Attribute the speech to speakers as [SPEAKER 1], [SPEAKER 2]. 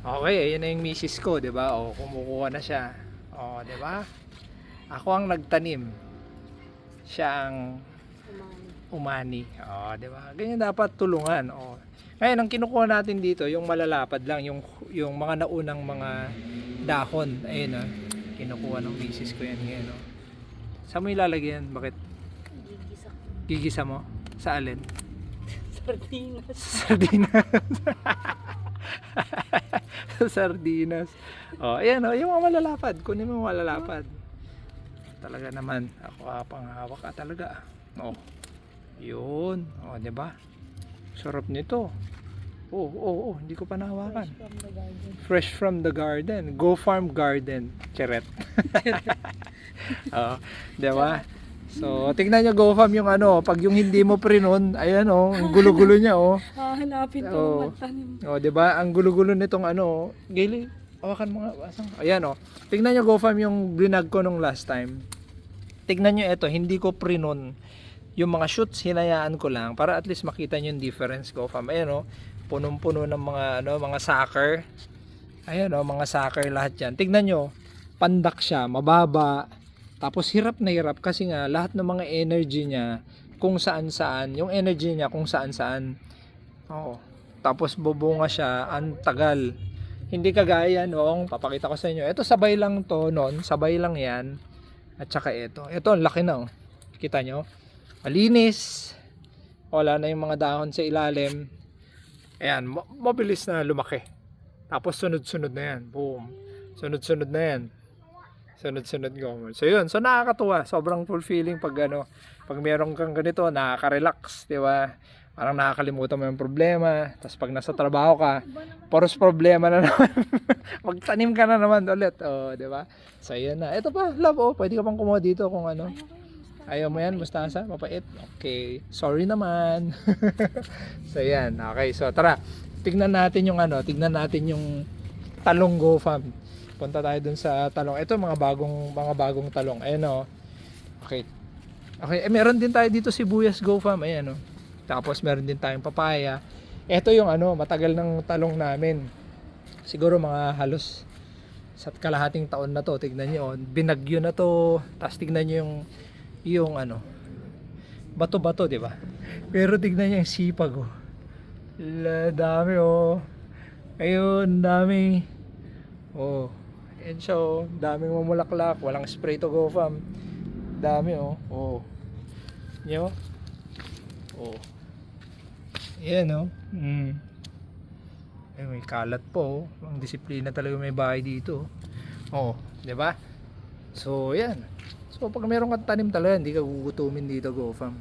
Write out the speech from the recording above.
[SPEAKER 1] Okay, ayan na yung misis ko, 'di ba? O kumukuha na siya. O, 'di ba? Ako ang nagtanim. Siya ang umani. O, 'di ba? Ganyan dapat tulungan. O. Ngayon, ang kinukuha natin dito, yung malalapad lang, yung yung mga naunang mga dahon. Ayun, o. Kinukuha ng misis ko yan ngayon, o. Saan mo ilalagay yan? Bakit?
[SPEAKER 2] Gigisa.
[SPEAKER 1] Gigisa mo? Sa alin?
[SPEAKER 2] Sardinas.
[SPEAKER 1] Sardinas. Sa sardinas. Oh, ayan oh, yung mga malalapad. Kunin mo yung malalapad. Talaga naman, ako ah, panghawak ka talaga. Oh. Yun. Oh, 'di ba? Sarap nito. Oh, oh, oh, hindi ko pa nahawakan.
[SPEAKER 2] Fresh from the garden.
[SPEAKER 1] Fresh from the garden. Go Farm Garden. Cheret. oh, 'di ba? So, tingnan niyo Go Farm yung ano, pag yung hindi mo prinon, ayan oh, ang gulo-gulo niya oh.
[SPEAKER 2] Hahanapin ko
[SPEAKER 1] Oo.
[SPEAKER 2] oh. magtanim.
[SPEAKER 1] O, 'di ba? Ang gulo-gulo nitong ano, Gaily, hawakan mo nga. Asan? Ayan oh. Tingnan niyo GoFam yung blinag ko nung last time. Tingnan niyo ito, hindi ko prinon yung mga shoots hinayaan ko lang para at least makita niyo yung difference GoFam. Ayan oh, punong-puno ng mga ano, mga sucker. Ayan oh, mga sucker lahat 'yan. Tingnan niyo, pandak siya, mababa. Tapos hirap na hirap kasi nga lahat ng mga energy niya kung saan-saan, yung energy niya kung saan-saan. Oo. Tapos bubunga siya, ang tagal. Hindi kagaya noong, papakita ko sa inyo. Ito sabay lang to noon, sabay lang yan. At saka ito. Ito, ang laki na oh. Kita nyo? Malinis. Wala na yung mga dahon sa ilalim. Ayan, ma- mabilis na lumaki. Tapos sunod-sunod na yan. Boom. Sunod-sunod na yan. Sunod-sunod go. So yun, so nakakatuwa. Sobrang fulfilling pag ano, pag meron kang ganito, nakaka-relax, di ba? Parang nakakalimutan mo yung problema. Tapos pag nasa trabaho ka, poros problema na naman. Magtanim ka na naman ulit. Oh, di ba? So, yun na. Ito pa, love, oh. Pwede ka pang kumuha dito kung ano. Ayaw mo yan, mustasa? Mapait? Okay. Sorry naman. so, yan. Okay. So, tara. Tignan natin yung ano. Tignan natin yung talong go fam. Punta tayo dun sa talong. Ito, mga bagong, mga bagong talong. Ayan, oh. Okay. Okay. Eh, meron din tayo dito sibuyas go fam. Ayan, oh. Tapos meron din tayong papaya. Ito yung ano, matagal ng talong namin. Siguro mga halos sa kalahating taon na to. Tignan niyo, oh, binagyo na to. Tapos tignan niyo yung yung ano, bato-bato, 'di ba? Pero tignan niyo yung sipag oh. La, dami oh. Ayun, dami. Oh. And so, daming mamulaklak, walang spray to go fam. Dami oh. Oh. Nyo? Oh. Yan oh. Mm. Eh, may kalat po. Oh. Ang disiplina talaga may bahay dito. Oh, 'di ba? So, yan. So, pag meron kang tanim talaga, hindi ka gugutumin dito, go fam.